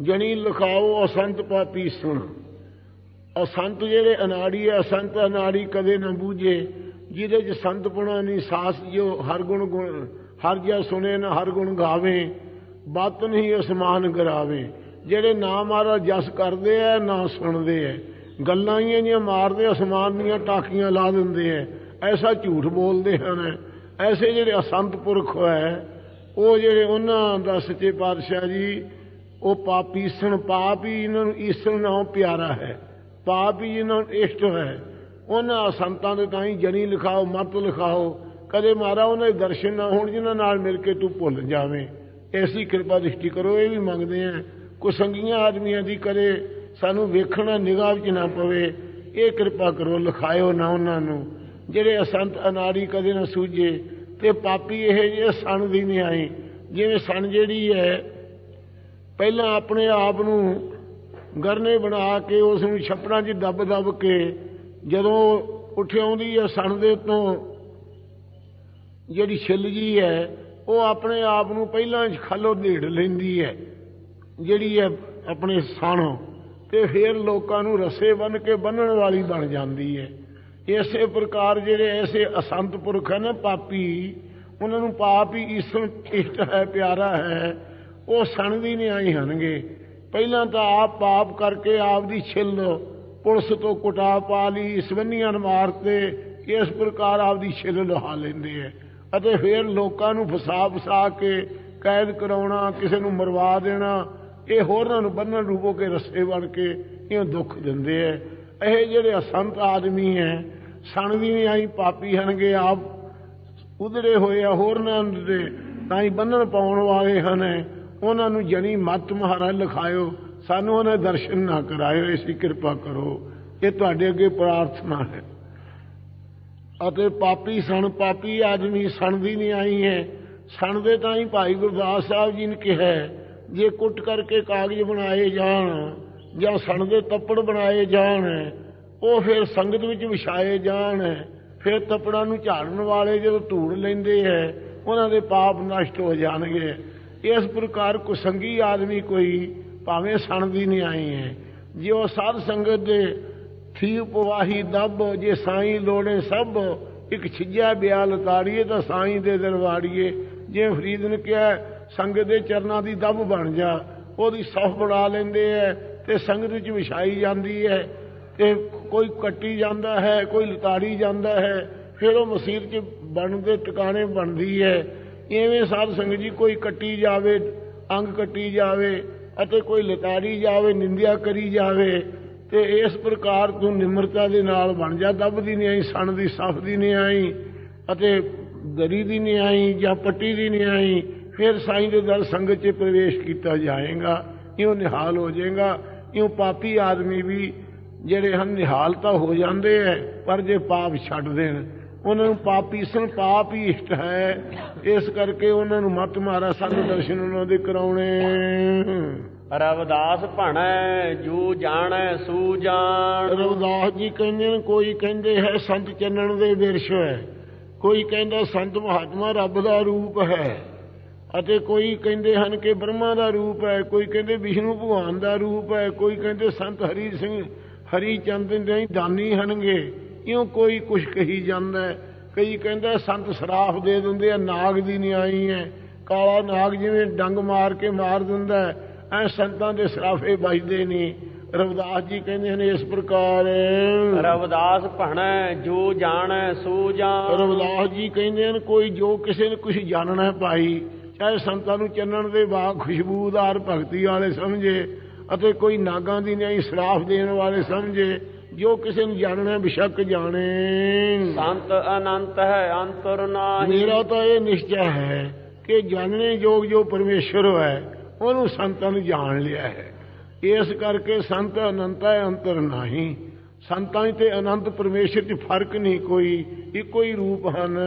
ਜਣੀ ਲਿਖਾਓ ਅਸੰਤ ਪਾਪੀ ਸੁਣ। ਅਸੰਤ ਜਿਹੜੇ ਅਨਾੜੀ ਹੈ, ਅਸੰਤ ਅਨਾੜੀ ਕਦੇ ਨਾ ਬੂਝੇ। ਜਿਹਦੇ ਚ ਸੰਤਪੁਣਾ ਨਹੀਂ, ਸਾਸ ਜੋ ਹਰ ਗੁਣ ਗੁਣ, ਹਰ ਜਿਆ ਸੁਣੇ ਨਾ ਹਰ ਗੁਣ ਗਾਵੇ। ਬਾਤ ਨਹੀਂ ਅਸਮਾਨ ਗਰਾਵੇ। ਜਿਹੜੇ ਨਾ ਮਾਰਾ ਜਸ ਕਰਦੇ ਆ ਨਾ ਸੁਣਦੇ ਆ ਗੱਲਾਂ ਹੀ ਜੀਆਂ ਮਾਰਦੇ, ਅਸਮਾਨ ਦੀਆਂ ਟਾਕੀਆਂ ਲਾ ਦਿੰਦੇ ਆ ਐਸਾ ਝੂਠ ਬੋਲਦੇ ਹਨ। ਐਸੇ ਜਿਹੜੇ ਅਸੰਤ ਪੁਰਖ ਹੈ ਉਹ ਜਿਹੜੇ ਉਹਨਾਂ ਦਾ ਸੱਚੇ ਪਾਤਸ਼ਾਹ ਜੀ ਉਹ ਪਾਪੀਸਣ ਪਾਪ ਹੀ ਇਹਨਾਂ ਨੂੰ ਈਸਣ ਨਾਮ ਪਿਆਰਾ ਹੈ, ਪਾਪ ਹੀ ਇਹਨਾਂ ਨੂੰ ਇਸ਼ਟ ਹੈ। ਉਹਨਾਂ ਸੰਤਾਂ ਦੇ ਤਾਂ ਹੀ ਜਨੀ ਲਿਖਾਓ, ਮਤ ਲਿਖਾਓ, ਕਦੇ ਮਾਰਾ ਉਹਨਾਂ ਦੇ ਦਰਸ਼ਨ ਨਾ ਹੋਣ, ਜਿਨ੍ਹਾਂ ਨਾਲ ਮਿਲ ਕੇ ਤੂੰ ਭੁੱਲ ਜਾਵੇਂ। ਐਸੀ ਕਿਰਪਾ ਦ੍ਰਿਸ਼ਟੀ ਕਰੋ, ਇਹ ਵੀ ਮੰਗਦੇ ਆ ਕੋ ਸੰਗੀਆਂ ਆਦਮੀਆਂ ਦੀ ਕਰੇ, ਸਾਨੂੰ ਵੇਖਣਾ, ਨਿਗਾਹ ਵਿੱਚ ਨਾ ਪਵੇ, ਇਹ ਕਿਰਪਾ ਕਰੋ, ਲਿਖਾਇਓ ਨਾ ਉਹਨਾਂ ਨੂੰ। ਜਿਹੜੇ ਅਸੰਤ ਅਨਾੜੀ ਕਦੇ ਨਾ ਸੂਝੇ, ਤੇ ਪਾਪੀ ਇਹ ਜੇ ਸਣ ਦੀ ਨਹੀਂ ਆਈ ਜਿਵੇਂ ਸਣ ਜਿਹੜੀ ਹੈ ਪਹਿਲਾਂ ਆਪਣੇ ਆਪ ਨੂੰ ਗਰਨੇ ਬਣਾ ਕੇ ਉਸ ਨੂੰ ਛੱਪੜਾਂ 'ਚ ਦੱਬ ਦੱਬ ਕੇ ਜਦੋਂ ਉੱਠ ਆਉਂਦੀ ਹੈ ਸਣ ਦੇ ਤੋਂ ਜਿਹੜੀ ਛਿੱਲ ਜੀ ਹੈ, ਉਹ ਆਪਣੇ ਆਪ ਨੂੰ ਪਹਿਲਾਂ ਖੱਲੋ ਢੇੜ ਲੈਂਦੀ ਹੈ, ਜਿਹੜੀ ਹੈ ਆਪਣੇ ਸਾਣੋਂ, ਤੇ ਫਿਰ ਲੋਕਾਂ ਨੂੰ ਰਸੇ ਬੰਨ ਕੇ ਬੰਨਣ ਵਾਲੀ ਬਣ ਜਾਂਦੀ ਹੈ। ਇਸੇ ਪ੍ਰਕਾਰ ਜਿਹੜੇ ਐਸੇ ਅਸੰਤ ਪੁਰਖ ਹਨ, ਪਾਪੀ, ਉਹਨਾਂ ਨੂੰ ਪਾਪ ਹੀ ਈਸਣ ਇਸ਼ਟ ਹੈ, ਪਿਆਰਾ ਹੈ ਉਹ ਸਣਦੀ ਨਹੀਂ ਆਈ ਹਨਗੇ। ਪਹਿਲਾਂ ਤਾਂ ਆਪ ਪਾਪ ਕਰਕੇ ਆਪ ਦੀ ਛਿੱਲ ਪੁਲਿਸ ਤੋਂ ਕੁਟਾ ਪਾ ਲਈ ਸਵੰਨੀਆਂ ਮਾਰਤੇ, ਇਸ ਪ੍ਰਕਾਰ ਆਪ ਦੀ ਛਿੱਲ ਲਹਾ ਲੈਂਦੇ ਐ। ਅਤੇ ਫਿਰ ਲੋਕਾਂ ਨੂੰ ਫਸਾ ਫਸਾ ਕੇ ਕੈਦ ਕਰਾਉਣਾ, ਕਿਸੇ ਨੂੰ ਮਰਵਾ ਦੇਣਾ, ਇਹ ਹੋਰਨਾਂ ਨੂੰ ਬੰਨਣ ਰੂਪੋ ਕੇ ਰਸੇ ਬਣ ਕੇ ਇਹ ਦੁੱਖ ਦਿੰਦੇ ਐ। ਇਹ ਜਿਹੜੇ ਅਸੰਤ ਆਦਮੀ ਐ, ਸਣ ਵੀ ਨਹੀਂ ਆਈ, ਪਾਪੀ ਹਨਗੇ, ਆਪ ਉਧੜੇ ਹੋਏ ਆ ਹੋਰਨਾਂ ਦੇ, ਤਾਂ ਹੀ ਬੰਨਣ ਪਾਉਣ ਵਾਲੇ ਹਨ। ਉਹਨਾਂ ਨੂੰ ਜਣੀ ਮਤ ਮਹਾਰਾਜ ਲਿਖਾਇਓ, ਸਾਨੂੰ ਉਹਨੇ ਦਰਸ਼ਨ ਨਾ ਕਰਾਇਓ ਐਸੀ ਕਿਰਪਾ ਕਰੋ। ਇਹ ਤੁਹਾਡੇ ਅੱਗੇ ਪ੍ਰਾਰਥਨਾ ਹੈ। ਅਤੇ ਪਾਪੀ ਸਣ, ਪਾਪੀ ਆਦਮੀ ਸਣਦੀ ਨਹੀਂ ਆਈ ਹੈ। ਸਣਦੇ ਤਾਂ ਹੀ ਭਾਈ ਗੁਰਦਾਸ ਸਾਹਿਬ ਜੀ ਨੇ ਕਿਹਾ, ਜੇ ਕੁੱਟ ਕਰਕੇ ਕਾਗਜ਼ ਬਣਾਏ ਜਾਣ, ਜਾਂ ਸਣਦੇ ਤੱਪੜ ਬਣਾਏ ਜਾਣ, ਉਹ ਫਿਰ ਸੰਗਤ ਵਿੱਚ ਵਿਛਾਏ ਜਾਣ, ਫਿਰ ਤੱਪੜਾਂ ਨੂੰ ਝਾੜਨ ਵਾਲੇ ਜਦੋਂ ਧੂੜ ਲੈਂਦੇ ਐ ਉਹਨਾਂ ਦੇ ਪਾਪ ਨਸ਼ਟ ਹੋ ਜਾਣਗੇ। ਇਸ ਪ੍ਰਕਾਰ ਕੁਸੰਗੀ ਆਦਮੀ ਕੋਈ ਭਾਵੇਂ ਸਣਦੀ ਨਹੀਂ ਆਈ ਹੈ। ਜੇ ਉਹ ਸਾਧ ਸੰਗਤ ਦੇ ਥੀ ਪਵਾਹੀ ਦੱਬ, ਜੇ ਸਾਈਂ ਲੋੜੇ ਸਭ, ਇੱਕ ਛਿੱਜਾ ਬਿਆਲ ਤਾੜੀਏ ਤਾਂ ਸਾਈਂ ਦੇ ਦਰਵਾੜੀਏ ਜੇ ਫਰੀਦ ਨੇ ਕਿਹਾ, ਸੰਗਤ ਦੇ ਚਰਨਾਂ ਦੀ ਦੱਬ ਬਣ ਜਾ, ਉਹਦੀ ਸਫ ਬਣਾ ਲੈਂਦੇ ਐ ਤੇ ਸੰਗਤ ਵਿੱਚ ਵਿਛਾਈ ਜਾਂਦੀ ਹੈ ਤੇ ਕੋਈ ਕੱਟੀ ਜਾਂਦਾ ਹੈ, ਕੋਈ ਲਤਾੜੀ ਜਾਂਦਾ ਹੈ, ਫਿਰ ਉਹ ਮਸੀਤ 'ਚ ਬਣਦੇ, ਟਿਕਾਣੇ ਬਣਦੀ ਹੈ ਐਵੇਂ ਸਾਧ ਸੰਗਤ ਜੀ ਕੋਈ ਕੱਟੀ ਜਾਵੇ, ਅੰਗ ਕੱਟੀ ਜਾਵੇ ਅਤੇ ਕੋਈ ਲਤਾਰੀ ਜਾਵੇ, ਨਿੰਦਿਆ ਕਰੀ ਜਾਵੇ ਤੇ ਇਸ ਪ੍ਰਕਾਰ ਤੂੰ ਨਿਮਰਤਾ ਦੇ ਨਾਲ ਬਣ ਜਾ, ਦੱਬਦੀ ਨਹੀਂ ਆਈ, ਸਣ ਦੀ ਸਫ ਦੀ ਨਹੀਂ ਆਈ ਅਤੇ ਦਰੀ ਦੀ ਨਹੀਂ ਆਈ ਜਾਂ ਪੱਟੀ ਦੀ ਨਹੀਂ ਆਈ, ਫਿਰ ਸਾਈਂ ਦੇ ਦਰ ਸੰਗਤ 'ਚ ਪ੍ਰਵੇਸ਼ ਕੀਤਾ ਜਾਏਗਾ, ਇਉਂ ਨਿਹਾਲ ਹੋ ਜਾਏਗਾ, ਇਉਂ ਪਾਪੀ ਆਦਮੀ ਵੀ ਜਿਹੜੇ ਹਨ ਨਿਹਾਲ ਤਾਂ ਹੋ ਜਾਂਦੇ ਐ, ਪਰ ਜੇ ਪਾਪ ਛੱਡ ਦੇਣ ਉਹਨਾਂ ਨੂੰ ਪਾਪੀ ਸਨ ਪਾਪ ਹੀ ਇਸ਼ਟ ਹੈ। ਇਸ ਕਰਕੇ ਉਹਨਾਂ ਨੂੰ ਮਤ ਮਾਰਾ ਸਾਨੂੰ ਦਰਸ਼ਨ ਉਹਨਾਂ ਦੇ ਕਰਾਉਣੇ। ਰਵਦਾਸ ਭਣੈ ਜੂ ਜਾਣੈ ਸੂ ਜਾਣ। ਰਵਿਦਾਸ ਜੀ ਕਹਿੰਦੇ ਨੇ ਕੋਈ ਕਹਿੰਦੇ ਹੈ ਸੰਤ ਚੰਨਣ ਦੇ ਵਿਰਸ਼ ਹੈ। ਕੋਈ ਕਹਿੰਦਾ ਸੰਤ ਮਹਾਤਮਾ ਰੱਬ ਦਾ ਰੂਪ ਹੈ। ਅਤੇ ਕੋਈ ਕਹਿੰਦੇ ਹਨ ਕਿ ਬ੍ਰਹਮਾ ਦਾ ਰੂਪ ਹੈ। ਕੋਈ ਕਹਿੰਦੇ ਵਿਸ਼ਨੂੰ ਭਗਵਾਨ ਦਾ ਰੂਪ ਹੈ। ਕੋਈ ਕਹਿੰਦੇ ਸੰਤ ਹਰੀ ਸਿੰਘ ਹਰੀ ਚੰਦ ਦੇ ਦਾਨੀ ਹਨਗੇ ਇਉਂ ਕੋਈ ਕੁਛ ਕਹੀ ਜਾਂਦਾ ਹੈ? ਕਈ ਕਹਿੰਦਾ ਸੰਤ ਸਰਾਫ ਦੇ ਦਿੰਦੇ ਆ ਨਾਗ ਦੀ ਨਹੀਂ ਆਈ ਹੈ। ਕਾਲਾ ਨਾਗ ਜਿਵੇਂ ਡੰਗ ਮਾਰ ਕੇ ਮਾਰ ਦਿੰਦਾ ਐ ਸੰਤਾਂ ਦੇ ਸਰਾਫੇ ਵੱਜਦੇ ਨਹੀਂ ਰਵਿਦਾਸ ਜੀ ਕਹਿੰਦੇ ਨੇ ਇਸ ਪ੍ਰਕਾਰ ਰਵਦਾਸ ਭਣੈ ਜੂ ਜਾਣੈ ਸੂ ਜਾਣ। ਰਵਿਦਾਸ ਜੀ ਕਹਿੰਦੇ ਨੇ ਕੋਈ ਜੋ ਕਿਸੇ ਨੇ ਕੁਝ ਜਾਣਨਾ ਭਾਈ ਚਾਹੇ ਸੰਤਾਂ ਨੂੰ ਚੰਨਣ ਦੇ ਬਾਗ ਖੁਸ਼ਬੂਦਾਰ ਭਗਤੀ ਵਾਲੇ ਸਮਝੇ ਅਤੇ ਕੋਈ ਨਾਗਾਂ ਦੀ ਨਹੀਂ ਸਰਾਫ ਦੇਣ ਵਾਲੇ ਸਮਝੇ ਜੋ ਕਿਸੇ ਨੂੰ ਜਾਣਨਾ ਬਿਸ਼ੱਕ ਜਾਣੇ। ਸੰਤ ਅਨੰਤ ਹੈ ਅੰਤਰ ਨਾਹੀ। ਮੇਰਾ ਤਾਂ ਇਹ ਨਿਸ਼ਚੈ ਹੈ ਕਿ ਜਾਣਨੇ ਯੋਗ ਜੋ ਪਰਮੇਸ਼ਰ ਹੈ ਉਹਨੂੰ ਸੰਤਾਂ ਨੂੰ ਜਾਣ ਲਿਆ ਹੈ। ਇਸ ਕਰਕੇ ਸੰਤ ਅਨੰਤ ਹੈ ਅੰਤਰ ਨਹੀਂ। ਸੰਤਾਂ ਤੇ ਅਨੰਤ ਪਰਮੇਸ਼ਰ 'ਚ ਫ਼ਰਕ ਨਹੀਂ ਕੋਈ ਇੱਕੋ ਹੀ ਰੂਪ ਹਨ।